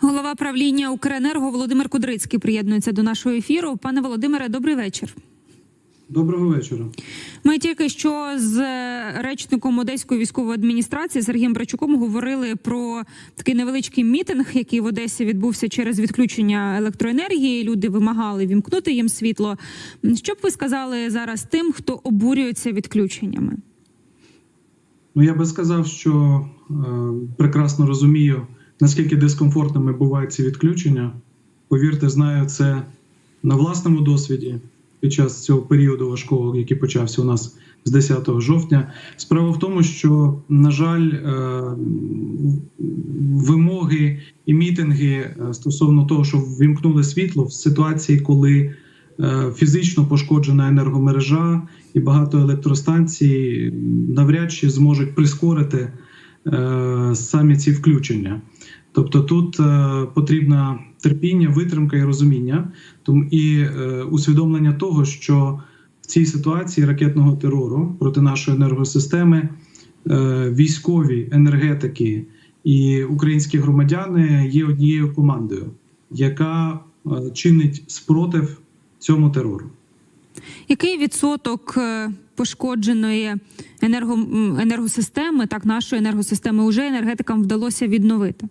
Голова правління Укренерго Володимир Кудрицький приєднується до нашого ефіру. Пане Володимире, добрий вечір. Доброго вечора. Ми тільки що з речником Одеської військової адміністрації Сергієм Брачуком говорили про такий невеличкий мітинг, який в Одесі відбувся через відключення електроенергії. Люди вимагали вімкнути їм світло. Що б ви сказали зараз тим, хто обурюється відключеннями? Ну я би сказав, що е, прекрасно розумію, наскільки дискомфортними бувають ці відключення. Повірте, знаю це на власному досвіді під час цього періоду важкого, який почався у нас з 10 жовтня. Справа в тому, що, на жаль, е, вимоги і мітинги е, стосовно того, що ввімкнули світло в ситуації, коли е, фізично пошкоджена енергомережа і багато електростанцій навряд чи зможуть прискорити е, самі ці включення. Тобто тут е, потрібна терпіння, витримка і розуміння, тому і е, усвідомлення того, що в цій ситуації ракетного терору проти нашої енергосистеми е, військові енергетики і українські громадяни є однією командою, яка е, чинить спротив цьому терору. Який відсоток е, пошкодженої енерго, енергосистеми, так нашої енергосистеми, уже енергетикам вдалося відновити?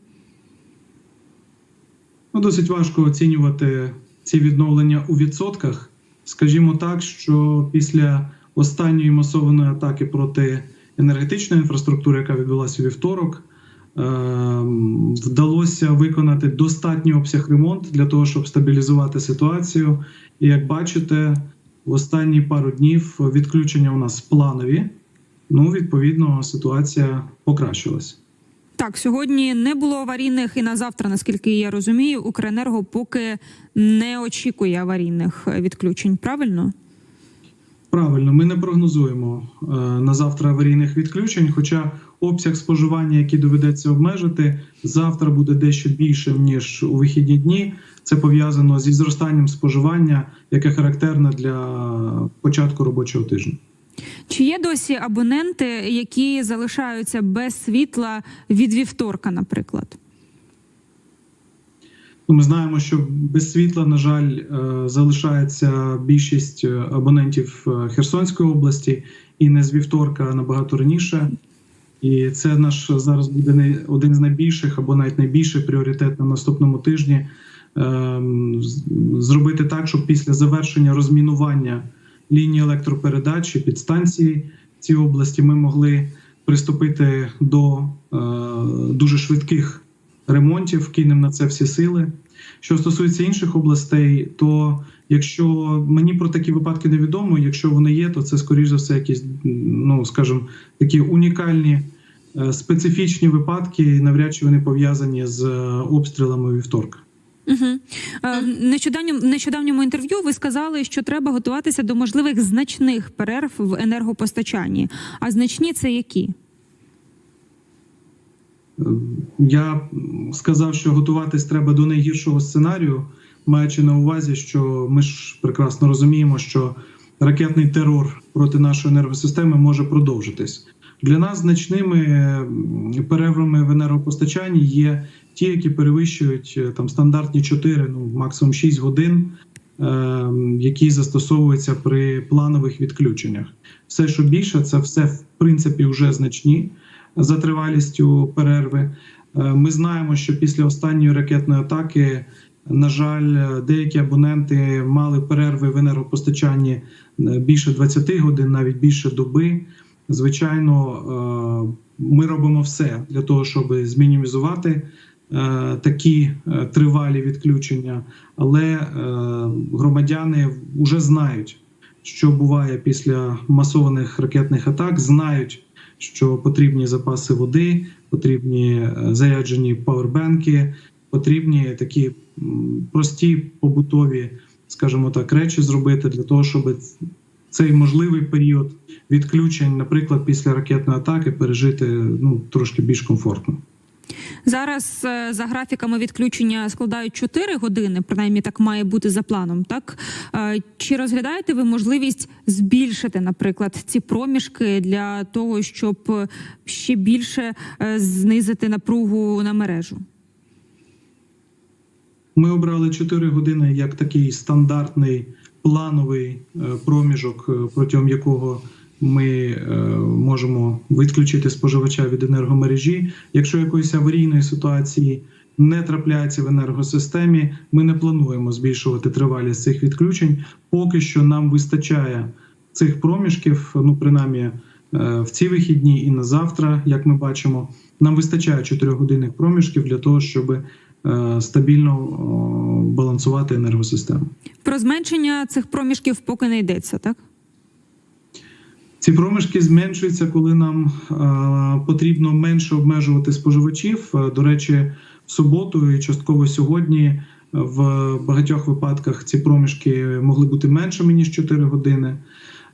Ну, досить важко оцінювати ці відновлення у відсотках. Скажімо так, що після останньої масованої атаки проти енергетичної інфраструктури, яка відбулася у вівторок, ем, вдалося виконати достатній обсяг ремонту для того, щоб стабілізувати ситуацію. І як бачите, в останні пару днів відключення у нас планові. Ну, відповідно, ситуація покращилась. Так, сьогодні не було аварійних, і на завтра, наскільки я розумію, Укренерго поки не очікує аварійних е, відключень. Правильно? Правильно, ми не прогнозуємо е, на завтра аварійних відключень. Хоча обсяг споживання, який доведеться обмежити, завтра буде дещо більшим ніж у вихідні дні. Це пов'язано зі зростанням споживання, яке характерне для початку робочого тижня. Чи є досі абоненти, які залишаються без світла від вівторка, наприклад? Ну, Ми знаємо, що без світла, на жаль, е, залишається більшість е, абонентів е, Херсонської області і не з вівторка, а набагато раніше. І це наш зараз буде один з найбільших або навіть найбільший пріоритет на наступному тижні. ем, Зробити так, щоб після завершення розмінування лінії електропередачі підстанції в цій області ми могли приступити до е, дуже швидких ремонтів, кинемо на це всі сили. Що стосується інших областей, то якщо мені про такі випадки невідомо, якщо вони є, то це скоріш за все якісь, ну скажімо, такі унікальні е, специфічні випадки, навряд чи вони пов'язані з е, обстрілами вівторка. Угу. Е, нещодавньому, нещодавньому інтерв'ю ви сказали, що треба готуватися до можливих значних перерв в енергопостачанні. А значні це які? Я сказав, що готуватись треба до найгіршого сценарію, маючи на увазі, що ми ж прекрасно розуміємо, що ракетний терор проти нашої енергосистеми може продовжитись. Для нас значними перервами в енергопостачанні є ті, які перевищують е, там стандартні 4, ну максимум 6 годин, е, які застосовуються при планових відключеннях. Все, що більше, це все в принципі вже значні за тривалістю перерви. Е, Ми знаємо, що після останньої ракетної атаки, на жаль, деякі абоненти мали перерви в енергопостачанні е, більше 20 годин, навіть більше доби. Звичайно, е, ми робимо все для того, щоб змінімізувати такі е, тривалі відключення, але е, громадяни вже знають, що буває після масованих ракетних атак, знають, що потрібні запаси води, потрібні е, заряджені павербенки, потрібні такі прості побутові, скажімо так, речі зробити для того, щоб цей можливий період відключень, наприклад, після ракетної атаки, пережити ну трошки більш комфортно. Зараз е, за графіками відключення складають 4 години, принаймні так має бути за планом. Так Е, чи розглядаєте ви можливість збільшити, наприклад, ці проміжки для того, щоб е, ще більше знизити напругу на мережу? Ми обрали 4 години як такий стандартний плановий проміжок, протягом якого ми е, можемо відключити споживача від енергомережі. Якщо якоїсь аварійної ситуації не трапляється в енергосистемі, ми не плануємо збільшувати тривалість цих відключень. Поки що нам вистачає цих проміжків, ну принаймні е, в ці вихідні і на завтра, як ми бачимо, нам вистачає 4-годинних проміжків для того, щоб е, стабільно балансувати енергосистему. Про зменшення цих проміжків поки не йдеться, так? Ці проміжки зменшуються, коли нам е, потрібно менше обмежувати споживачів. Е, До речі, в суботу і частково сьогодні в багатьох випадках ці проміжки могли бути меншими ніж 4 години.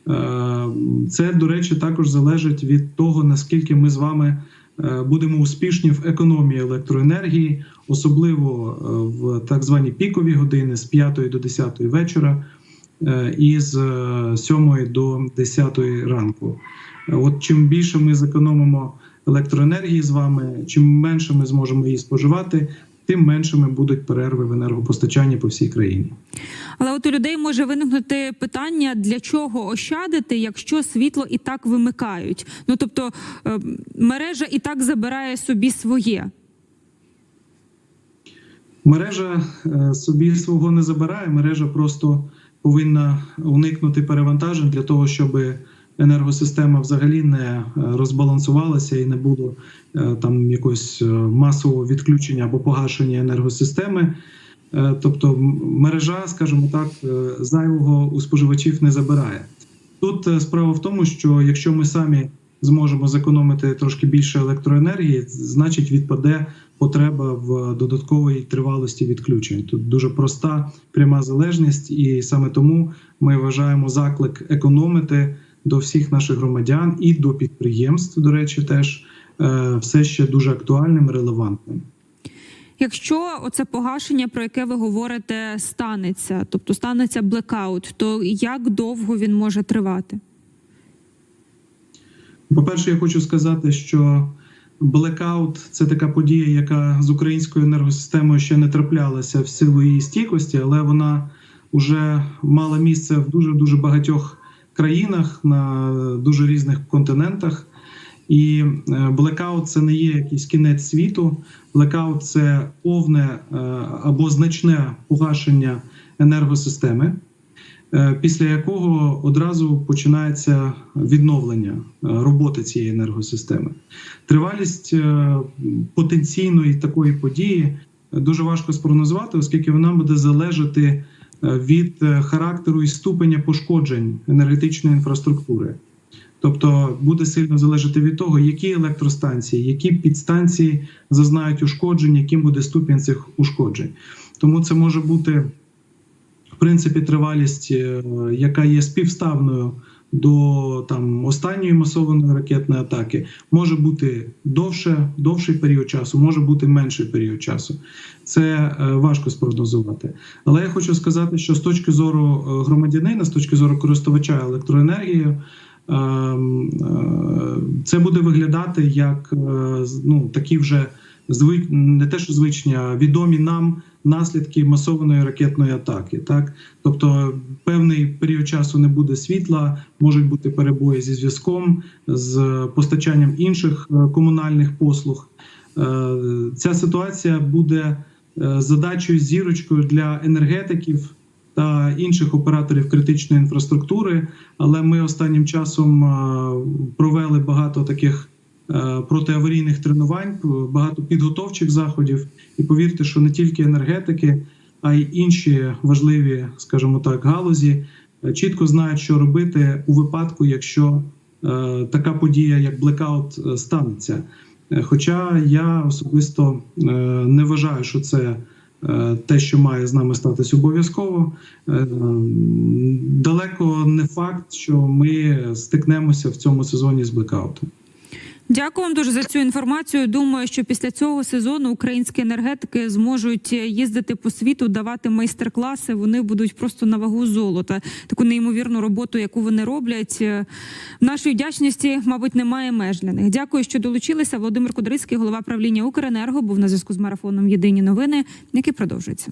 Е, Це, до речі, також залежить від того, наскільки ми з вами е, будемо успішні в економії електроенергії, особливо е, в так звані пікові години з 5 до 10 вечора е, і е, 7 до 10 ранку. Е, От чим більше ми зекономимо електроенергії з вами, чим менше ми зможемо її споживати, тим меншими будуть перерви в енергопостачанні по всій країні. Але от у людей може виникнути питання, для чого ощадити, якщо світло і так вимикають. Ну тобто е, мережа і так забирає собі своє. Мережа е, собі свого не забирає. Мережа просто повинна уникнути перевантажень для того, щоб енергосистема взагалі не е, розбалансувалася і не було е, там якогось е, масового відключення або погашення енергосистеми. Тобто мережа, скажімо так, зайвого у споживачів не забирає. Тут справа в тому, що якщо ми самі зможемо зекономити трошки більше електроенергії, значить відпаде потреба в додатковій тривалості відключень. Тут дуже проста пряма залежність, і саме тому ми вважаємо заклик економити до всіх наших громадян і до підприємств, до речі, теж е, все ще дуже актуальним, релевантним. Якщо оце погашення, про яке ви говорите, станеться, тобто станеться блекаут, то як довго він може тривати? По-перше, я хочу сказати, що блекаут це така подія, яка з українською енергосистемою ще не траплялася в силу її стійкості, але вона вже мала місце в дуже дуже багатьох країнах на дуже різних континентах. І блекаут це не є якийсь кінець світу. Блекаут це повне е, або значне погашення енергосистеми після якого одразу починається відновлення е, роботи цієї енергосистеми. Тривалість е, потенційної такої події дуже важко спрогнозувати, оскільки вона буде залежати е, від е, характеру і ступеня пошкоджень енергетичної інфраструктури. Тобто буде сильно залежати від того, які електростанції, які підстанції зазнають ушкоджень, яким буде ступінь цих ушкоджень. Тому це може бути принципі тривалість, е, яка є співставною до там останньої масованої ракетної атаки, може бути довше, довший період часу, може бути менший період часу. Це е, важко спрогнозувати. Але я хочу сказати, що з точки зору е, громадянина, з точки зору користувача електроенергією. ем, Це буде виглядати як ну, такі вже звик не те, що звичні, а відомі нам наслідки масованої ракетної атаки. Так, тобто певний період часу не буде світла, можуть бути перебої зі зв'язком, з постачанням інших е, комунальних послуг. Е, Ця ситуація буде е, задачею зірочкою для енергетиків та інших операторів критичної інфраструктури. Але ми останнім часом провели багато таких протиаварійних тренувань, багато підготовчих заходів. І повірте, що не тільки енергетики, а й інші важливі, скажімо так, галузі е, чітко знають, що робити у випадку, якщо е, така подія, як блекаут, е, станеться. Е, Хоча я особисто е, не вважаю, що це е, те, що має з нами статись обов'язково. Е, Далеко не факт, що ми стикнемося в цьому сезоні з блекаутом. Дякую вам дуже за цю інформацію. Думаю, що після цього сезону українські енергетики зможуть їздити по світу, давати майстер-класи. Вони будуть просто на вагу золота. Таку неймовірну роботу, яку вони роблять. Нашої вдячності, мабуть, немає меж для них. Дякую, що долучилися. Володимир Кудрицький, голова правління Укренерго, був на зв'язку з марафоном Єдині новини, який продовжується.